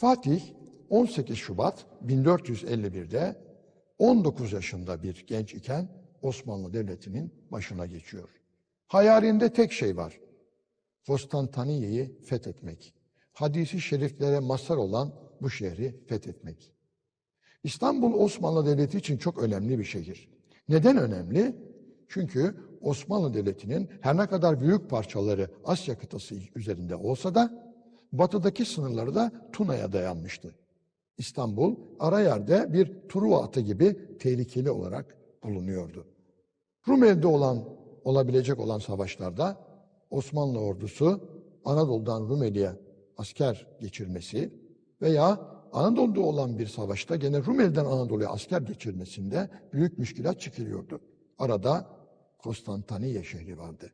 Fatih 18 Şubat 1451'de 19 yaşında bir genç iken Osmanlı Devleti'nin başına geçiyor. Hayalinde tek şey var. Konstantiniye'yi fethetmek. Hadisi şeriflere mazhar olan bu şehri fethetmek. İstanbul Osmanlı Devleti için çok önemli bir şehir. Neden önemli? Çünkü Osmanlı Devleti'nin her ne kadar büyük parçaları Asya kıtası üzerinde olsa da batıdaki sınırları da Tuna'ya dayanmıştı. İstanbul ara yerde bir Truva atı gibi tehlikeli olarak bulunuyordu. Rumeli'de olan olabilecek olan savaşlarda Osmanlı ordusu Anadolu'dan Rumeli'ye asker geçirmesi veya Anadolu'da olan bir savaşta gene Rumeli'den Anadolu'ya asker geçirmesinde büyük müşkilat çıkılıyordu. Arada Konstantiniye şehri vardı.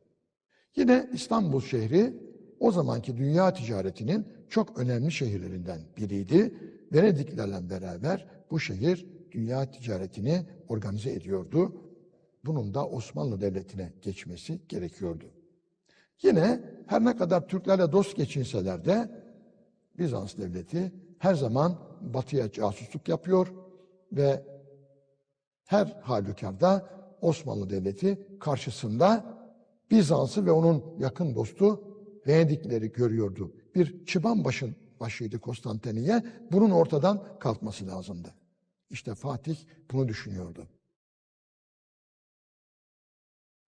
Yine İstanbul şehri o zamanki dünya ticaretinin çok önemli şehirlerinden biriydi. Venediklerle beraber bu şehir dünya ticaretini organize ediyordu. Bunun da Osmanlı Devleti'ne geçmesi gerekiyordu. Yine her ne kadar Türklerle dost geçinseler de Bizans Devleti her zaman batıya casusluk yapıyor ve her halükarda Osmanlı Devleti karşısında Bizans'ı ve onun yakın dostu Venedikleri görüyordu. Bir çıban başın başıydı Konstantiniye. Bunun ortadan kalkması lazımdı. İşte Fatih bunu düşünüyordu.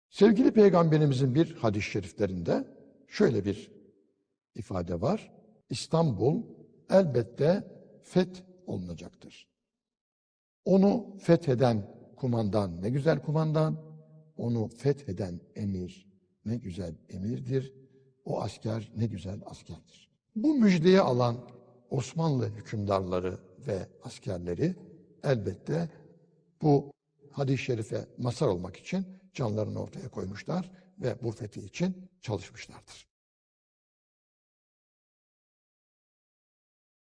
Sevgili Peygamberimizin bir hadis-i şeriflerinde şöyle bir ifade var. İstanbul elbette feth olunacaktır. Onu fetheden kumandan ne güzel kumandan, onu fetheden emir ne güzel emirdir, o asker ne güzel askerdir. Bu müjdeyi alan Osmanlı hükümdarları ve askerleri elbette bu hadis-i şerife mazhar olmak için canlarını ortaya koymuşlar ve bu fethi için çalışmışlardır.